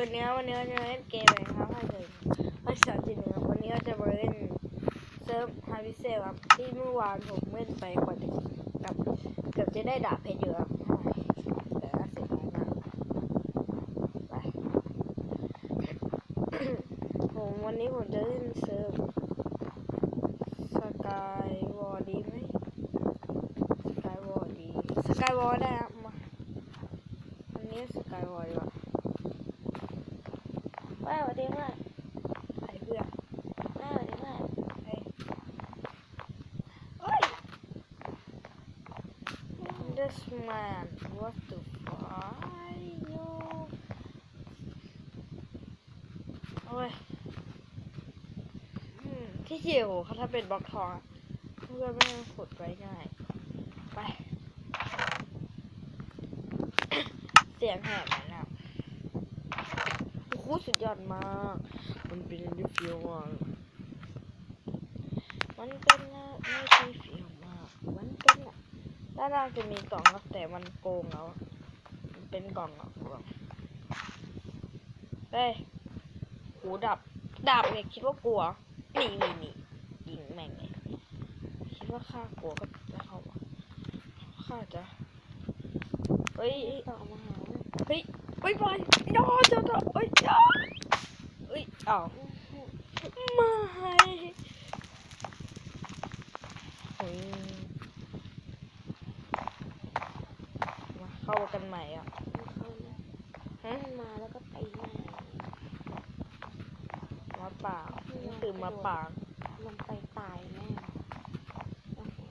คืนนี้วันนี้เราจะเล่นเกมอะไรครับให้เลยภาษาจีนครับวันนี้เราจะมาเล่นเซิร์ฟฮาวิเซลครับที่เมื่อวานผมเล่นไปกว่าจะกับเกือบจะได้ดาบเพชรเยอะครับแต่เสียดายมากไปผมวันนี้ผมจะเล่นเซิร์ฟสกายวอลดีไหมสกายวอลดีสกายวอลได้ครับมาวันนี้สกายวอลดีกว่า ว่าสวัสดีมาก ใครเพื่อน ว่าสวัสดีมาก เฮ้ยเฮ้ย This man what the fuck โยโอ้ย ที่เกี่ยวเขาถ้าเป็นบล็อกทองอะเพื่อนไม่ต้องขุดไว้ง่าย ไป เสียงแหบไหมนะโอ้โหสุดยอดมาก มันเป็นอะไรที่เฟี้ยวมากมันเป็นอะไรที่ฟี้ยวมาก มันเป็นอะด้านล่างจะมีกล่องครับแต่มันโกงเรามันเป็นกล่องอะกล่องเฮ้ยหูดับ ดับเนี่ยคิดว่ากลัว นี่นี่นี่ยิงแม่งเลยคิดว่าข้ากลัวก็จะเข้ามาข้าจะเฮ้ยต่อมาหาเฮ้ยเฮ้ยบอยยอเจ้าตัวเฮ้ยยอเฮ้ยอ้าวไม่เฮ้ยมาเข้ากันใหม่อะเขานะฮะให้มาแล้วก็ตีมา มาป่านี่คือมาป่างลงไปตายแน่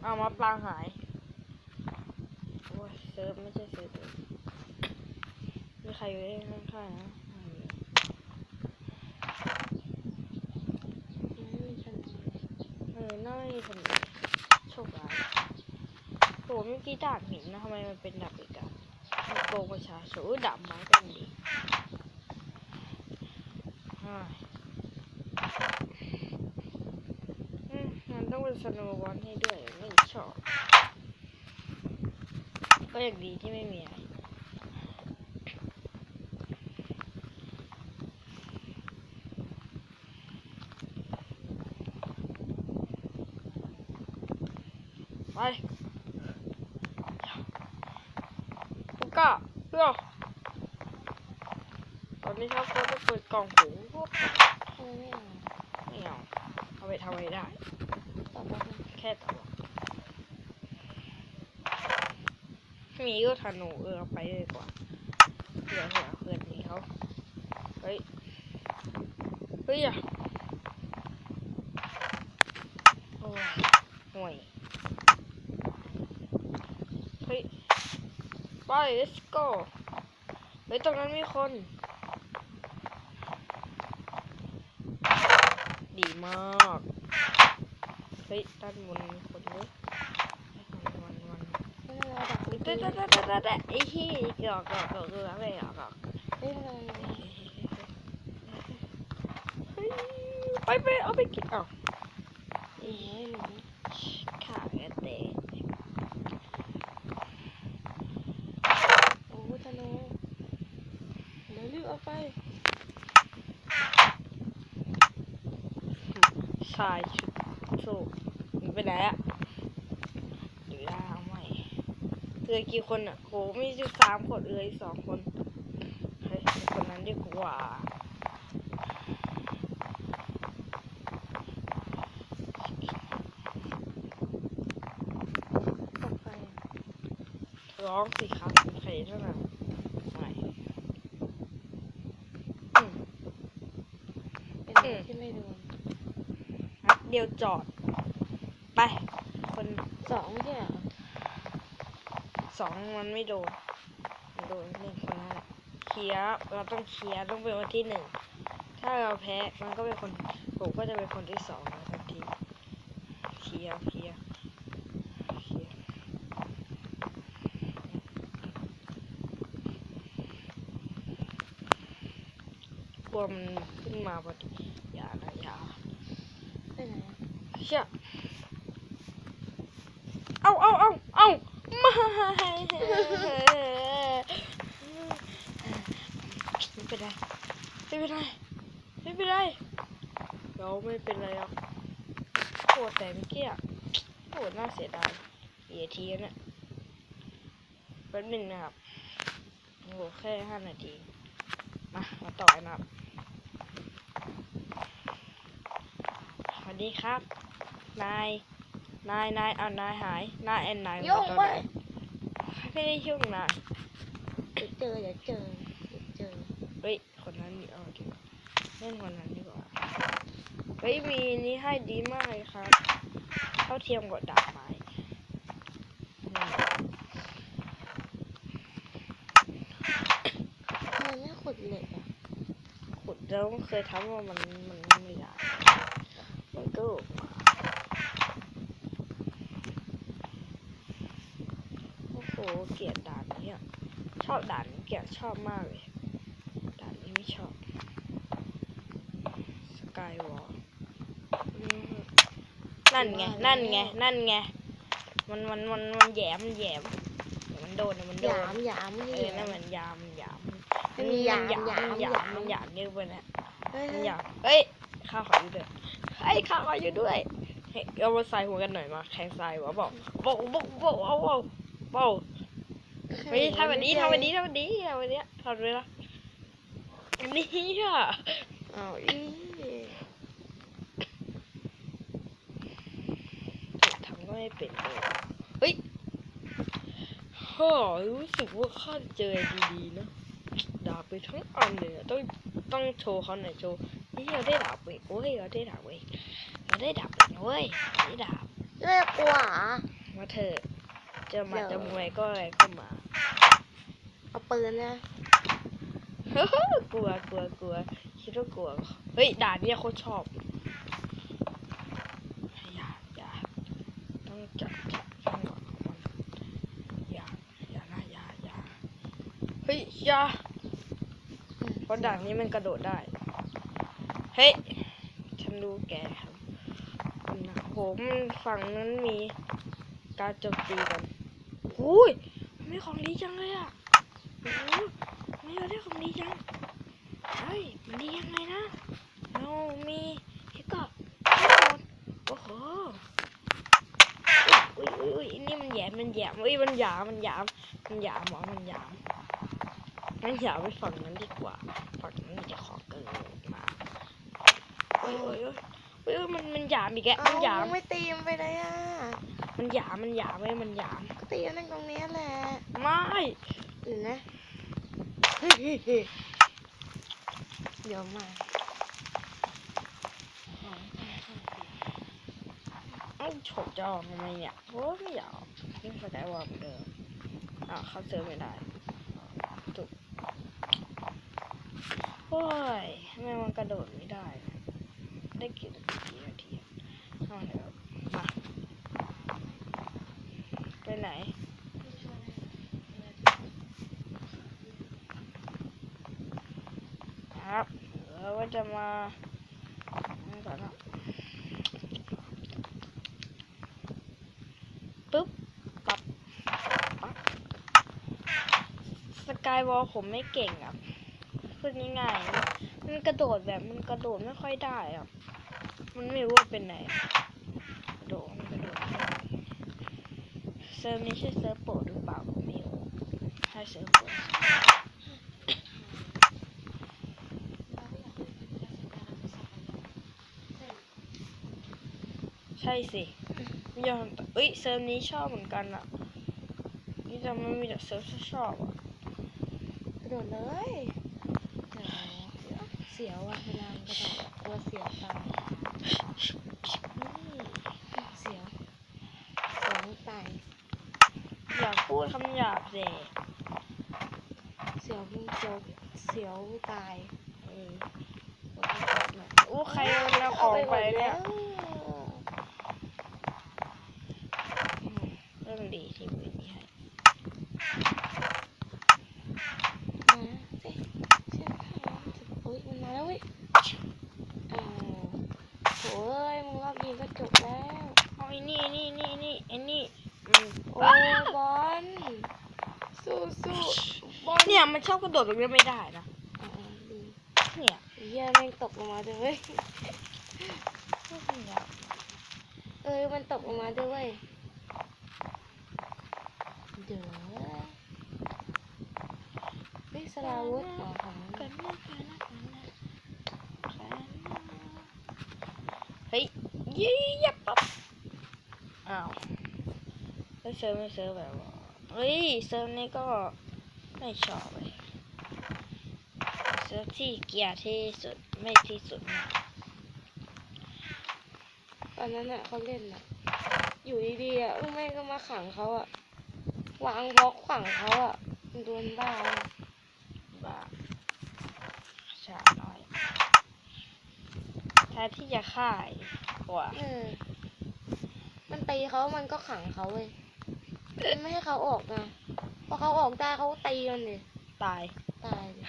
เอามาปรางหายโอ้ยเซิร์ฟไม่ใช่เซิร์ฟเลยมีใครอยู่ข้างๆนะไม่มีไม่มีฉันเออน่าไม่มีคนโชคร้ายโหเมื่อกี้ดาบหินนะทำไมมันเป็นดาบอีกอะมันโกงประชาชนอุ๊ยดาบไม้ก็ดีอ้ายอืมมันต้องเป็น สโนว์บอลให้ด้วยไม่ชอบ ก็อย่างดีที่ไม่มีอะไรไปกูกล้าเพื่อตอนนี้ครับก็จะเปิดกล่องหูพวกเออไม่เอาไม่เอาเอาไปทำอะไรได้ ต่อไปแค่ตัวมีก็ธนูเออไปเลยกว่าเผื่อเผื่อเพื่อนนี้เขาเฮ้ย เฮ้ยอะโอ้ยห่วยเฮ้ย ไป let's go เฮ้ย ตรงนั้นมีคน ดีมาก เฮ้ยด้านบนคนเยมันมันไม่เป็นไรดันลิเตะเตเตะเตะเตะเตะไอ้ที่กี่ยวกับเกี่ยวกับอะไรอะกับไม่เป็นไรเฮ้ยไปไปเอาไปกินเอาโอ้ยหนูขาแกเตะโอ้ยธนูเดี๋ยวรีบเอาไปชายชุด โซ่มันไปไหนอะหรือล่าไม่เรือกี่คนอะโหมีอยู่สามคนเรืออีกสองคนเฮ้ยคนนั้นดีกว่าร้องสิครับใครเท่านั้นไม่อืม เป็นอะไรที่ไม่โดน นัด เดียวจอด ไป คนสองไม่ใช่เหรอสองมันไม่โดนมันโดนหนึ่งคนนั้นแหละเคลียร์เราต้องเคลียร์ต้องเป็นวันที่หนึ่งถ้าเราแพ้มันก็เป็นคนผมก็จะเป็นคนที่สองนะทันทีเคลียร์เคลียร์เคลียร์กลัวมันขึ้นมาพอดีอย่านะอย่า ไปไหนอะ เชี่ยเอาเอาเอาเอาไม่ไม่เป็นไรไม่เป็นไรไม่เป็นไรเราไม่เป็นไรหรอกโหดแต่เมื่อกี้อะโหดน่าเสียดายเอียทีเนี่ยแป๊บหนึงนะครับโอ้แค่ห้านาทีมามาต่อกันนะครับสวัสดีครับ นาย นาย นายเอานายหาย นายแอนนายยุ่งตอนไปไหนไม่ได้ยุ่งนายเดี๋ยวเจอเดี๋ยวเจอเดี๋ยวเจอ เฮ้ย คนนั้นนี่เอาดีกว่าเล่นคนนั้นดีกว่า เฮ้ย มีนี้ให้ดีมากเลยครับ เท่าเทียมกับดาบไม้นี่ทำไมไม่ขุดเหล็กอะขุดแล้วเคยทำว่ามันมันไม่ได้มันก็ออกมาโอ้โหเกลียดด่านนี้อะชอบด่านนี้เกลียดชอบมากเลยด่านนี้ไม่ชอบสกายวอลนั่นไงนั่นไงนั่นไงมันมันมันมันแหยมมันแหยมเดี๋ยวมันโดนเดี๋ยวมันโดหยานมหยามเอนี่อนั่นมันยามมันยามไม่มีหยามนหยามนหยามหยามมันหยามเยอะไปนะเฮ้ยมันหยามเอ้ยข้าขออยู่ด้วยเอ้ยข้าขออยู่ด้วยเฮ้ยเอามาใส่หัวกันหน่อยมาแข่งใส่หัวบอกบอกบอกบอกเอาเอาบอก เฮ้ยทำแบบนี้ทำแบบนี้ทำแบบนี้ทำแบบนี้ทำเลยนะอันนี้อะอ้าวอีทำก็ไม่เป็นเลยเฮ้ยฮ่ารู้สึกว่าข้าเจอดีๆนะดาบไปทั้งอันเลยอะต้องต้องโชว์เขาหน่อยโชว์นี่เราได้ดาบเว้ยโอ้ยเราได้ดาบเว้ยเราได้ดาบเว้ยนะเว้ยได้ดาบเลิกกลัวเหรอมาเถอะจะมาเดี๋จะยวมวยก็อะไรก็มา เอาปืนนะกลัวกลัวกลัวคิดว่ากลัว เฮ้ยด่านเนี่ยโคตรชอบอย่าอย่าต้องจับจับจังหวะของมันอย่าอย่านะอย่าอย่าเฮ้ยอย่าเพราะด่านนี้มันกระโดดได้ เฮ้ยฉันรู้แกครับนะผมฝั่งนั้นมีการโจมตีกันหุย มันมีของดีจังเลยอะโอ้โหไม่ได้ของดีจังเฮ้ยมันดียังไงนะเรามีฮิกกอร์โอ้โหอุ้ยอุ้ยอุ้ยนี่มันแยมมันแหยมอุ้ยมันหยามมันหยามมันหยามหมอมันหยามงั้นอย่าเอาไปฝั่งนั้นดีกว่าฝั่งนั้นมันจะขอเกินมาโอ้ยโอ้ยโอ้ยโอ้ยมันมันหยามอีกแกมันหยามไม่ตีมไปเลยอะมันหยามมันหยามเว้ยมันหยาม ตีนั่งตรงนี้แหละไม่หรือนะเดี๋ยวมาเอ้าฉกจะออกทำไมเนี่ยโอ้ไม่อยากนี่สกายวอลเหมือนเดิมอะเขาเซิร์ไม่ได้โอ้ยทำไมมันกระโดดไม่ได้ ได้กี่นาทีนาทีเอาเดี๋ยวมา ไปไหน ครับเราก็จะมาก่อนนะปึ๊บปับปับสกายวอลผมไม่เก่งอะพูดง่ายๆมันกระโดดแบบมันกระโดดไม่ค่อยได้อะมันไม่รู้ว่าเป็นไหนกระโดดมันกระโดดไม่ได้เซิร์ฟนี้ใช่เซิร์ฟโปรดหรือเปล่ามไม่รู้ใช่เซิร์ฟโปรด ช่สิไม่ยอมเอ้ยเซิร์ฟนี้ชอบเหมือนกันอะนี่จะไม่มีแต่เซิร์ฟที่ชอบอะกระโดดเลยเสียวอะเวลามันกระโดดอะกลัวเสียวตายนี่เสียวเสียวไม่ตายอย่าพูดคำหยาบสิเสียวเสียวเสียวไม่ตายเอออู้ใครมันเอาของไปเนี่ยอืมเรื่องดีที่มือนี้ให้ มาสิเชื่อข้างโอ้ยมันมาแล้วเว้ยอ้าว โอ้ยมึงรอบยิงก็จบแล้วเอาไอ้นี่นี่นี่นี่ไอ้นี่โอ้ยบอลสู้สู้บอลเนี่ยมันชอบกระโดดตรงนี้ไม่ได้นะเนี่ยเฮียแม่งตกลงมาด้วยเว้ยโคตรเหนียวเออมันตกลงมาด้วยเว้ยเดี๋ยวเฮ้ยสลาวุธอ๋อของมัน กันนะกันนะกันนะกันนะ เฮ้ยยี่ยับปั๊บอ้าวเฮ้ยเซิร์ฟไม่เซิร์ฟแบบว่าเฮ้ยเซิร์ฟนี้ก็ไม่ชอบเลยเซิร์ฟที่เกียดที่สุดไม่ที่สุดนะตอนนั้นอะเขาเล่นอะ อยู่ดีๆอะแม่ก็มาขังเขาอะวางบล็อกขังเขาอะโดนบ้าบ้าชาน้อยแทนที่จะฆ่าอีกกว่าเออมันตีเขามันก็ขังเขาเว้ยมันไม่ให้เขาออกนะพอเขาออกได้เขาตีมันเลยตาย ตายเลย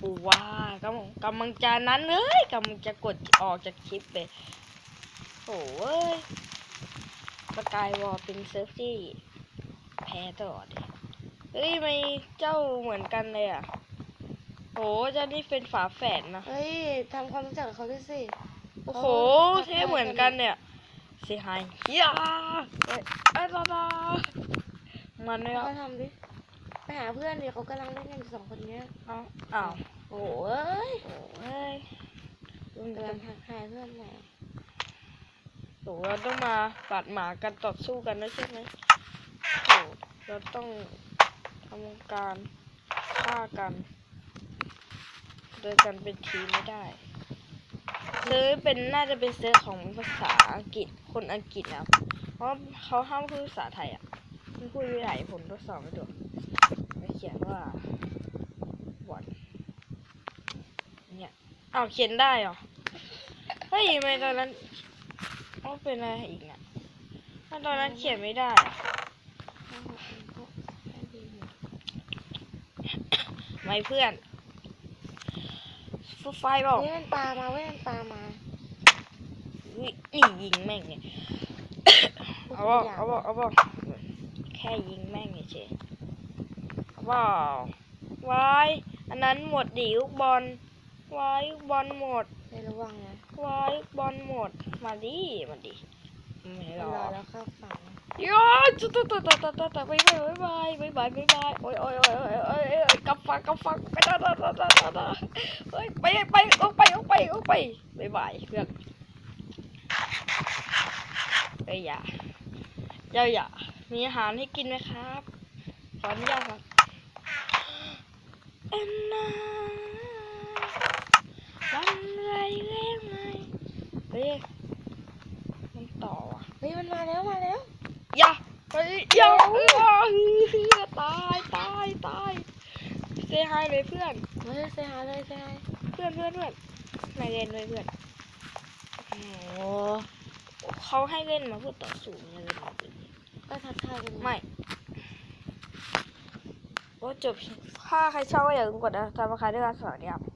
ปูว่ากำลังกำลังจะนั้นเลยกำลังจะกดออกจากคลิปเลยโอ้ยสกายวอลเป็นเซิร์ฟที่แพ้ตลอดเลยเฮ้ยไม่เจ้าเหมือนกันเลยอะ โหเจ้านี่เป็นฝาแฝดนะ เฮ้ยทำความรู้จักกับเขาด้วยสิ โอ้โห เท่เหมือนกันเนี่ยเสียหายยาเอ้ยเอ้ยลาลามันเนี่ยเขาทำดิ ไปหาเพื่อนดิเขากำลังเล่นกันอยู่สองคนเนี้ยเอาอ้าวโอ้ยโอ้ยกำลังทักทายเพื่อนใหม่โหเราต้องมาปาดหมากันต่อสู้กันนะใช่ไหมโหเราต้องทำการฆ่ากัน โดยกันเป็นทีมไม่ได้เซิร์ฟเป็นน่าจะเป็นเซิร์ฟของภาษาอังกฤษคนอังกฤษนะครับเพราะเขาห้ามพูดภาษาไทยอะไม่พูดไม่ได้ผมทดสอบไม่ดูไม่เขียนว่าวันเนี่ยอ้าวเขียนได้เหรอเฮ้ยทำไมตอนนั้นอ๋อเป็นอะไรอีกเนี่ยถ้าตอนนั้นเขียนไม่ได้อะไม่เพื่อนูไฟบอกเว้ยมันปลามาเว้ยมันปลามาอุ๊ยนี่ยิงแม่งเนี่ยเอาบอกเอาบอกเอาบอกแค่ยิงแม่งเฉยๆเอาบอกวายอันนั้นหมดดิลูกบอลวายลูกบอลหมดในระวังนะวายลูกบอลหมด มาดิมาดิไม่รรออแล้วเข้าฝั่ง ยอดตุ๊ดตุ๊ดตุ๊ดตุ๊ดตุ๊ดตุ๊ดไปไปไปไปไปไปไปโอ้ยโอ้ยโอ้ยโอ้ยโอ้ยโอ้ยกำฟังกำฟังไปได้ได้ได้ได้ได้เฮ้ยไปไปออกไปออกไปออกไปบายบายเพื่อนเอ้ยอย่าอย่าอย่ามีอาหารให้กินไหมครับขออนุญาตครับเอ็นนาวันไรเล่นไงเฮ้ยมันต่อว่ะเฮ้ยมันมาแล้วมาแล้ว อย่าเฮ้ยอย่าเออตายตายตายเซฮายเลยเพื่อนเฮ้ยเซฮายเลยเซฮายเพื่อนเพื่อนเพื่อนไม่เล่นเลยเพื่อนโอ้เขาให้เล่นมาเพื่อต่อสู้ไม่ได้เล่นมาเป็นก็ทักทายกันไม่โอ้จบถ้าใครชอบก็อย่าลืมกดนะตามราคาด้วยการสอนเนี่ยครับ